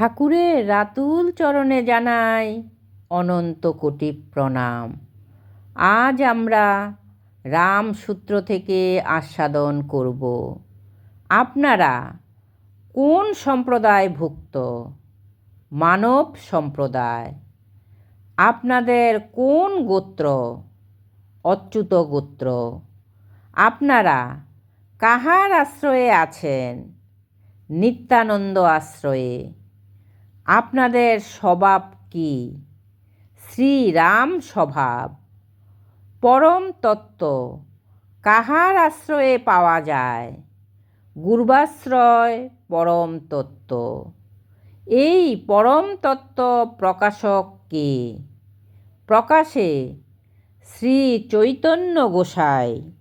ঠাকুরের রাতুল চরণে জানাই অনন্ত কোটি প্রণাম। আজ আমরা রামসূত্র থেকে আস্বাদন করব। আপনারা কোন সম্প্রদায়ভুক্ত মানব সম্প্রদায়। আপনাদের কোন গোত্র? অচ্যুত গোত্র। আপনারা কাহার আশ্রয়ে আছেন? নিত্যানন্দ আশ্রয়ে। আপনাদের স্বভাব কি? শ্রীরাম স্বভাব। পরম তত্ত্ব। কাহার আশ্রয়ে পাওয়া যায়? গুরবাশ্রয় পরম তত্ত্ব। এই পরম তত্ত্ব প্রকাশক কে? প্রকাশে শ্রী চৈতন্য গোসাই।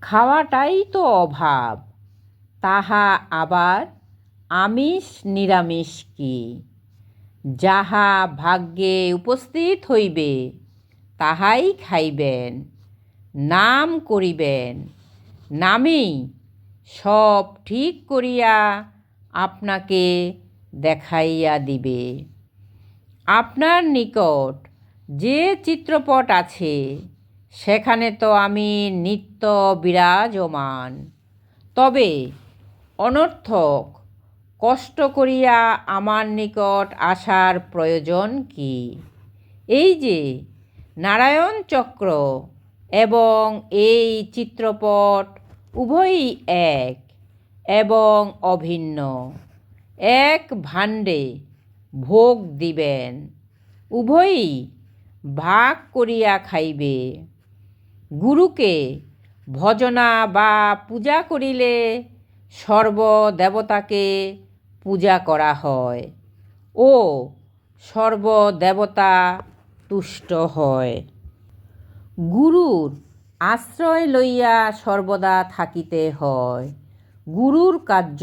খাওয়াটাই তো অভাব। তাহা আবার আমিষ নিরামিষ কি? যাহা ভাগ্যে উপস্থিত হইবে, তাহাই খাইবেন, নাম করিবেন। নামেই সব ঠিক করিয়া আপনাকে দেখাইয়া দিবে। আপনার নিকট যে চিত্রপট আছে, সেখানে তো আমি নিত্য বিরাজমান। তবে অনর্থক কষ্ট করিয়া আমার নিকট আসার প্রয়োজন কি? এই যে, নারায়ণ চক্র এবং এই চিত্রপট উভয়ই এক এবং অভিন্ন। এক ভাণ্ডে ভোগ দিবেন, উভয়ই ভাগ করিয়া খাইবে। গুরুকে ভজনা বা পূজা করিলে সর্বদেবতাকে পূজা করা হয়। ও সর্বদেবতা তুষ্ট হয়। গুরুর আশ্রয় লইয়া সর্বদা থাকিতে হয়। গুরুর কার্য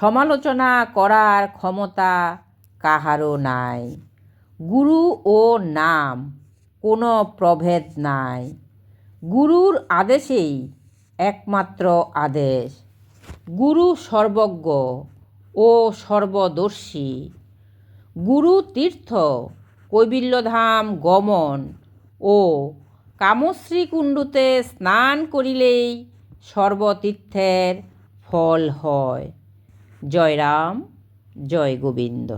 সমালোচনা করার ক্ষমতা কাহারও নাই। গুরু ও নাম কোনো প্রভেদ নাই। গুরুর আদেশেই একমাত্র আদেশ। গুরু সর্বজ্ঞ ও সর্বদর্শী। গুরু তীর্থ, কৈবিল্যধাম গমন ও কামশ্রী কুণ্ডুতে স্নান করিলেই সর্বতীর্থের ফল হয়। জয়রাম, জয় গোবিন্দ।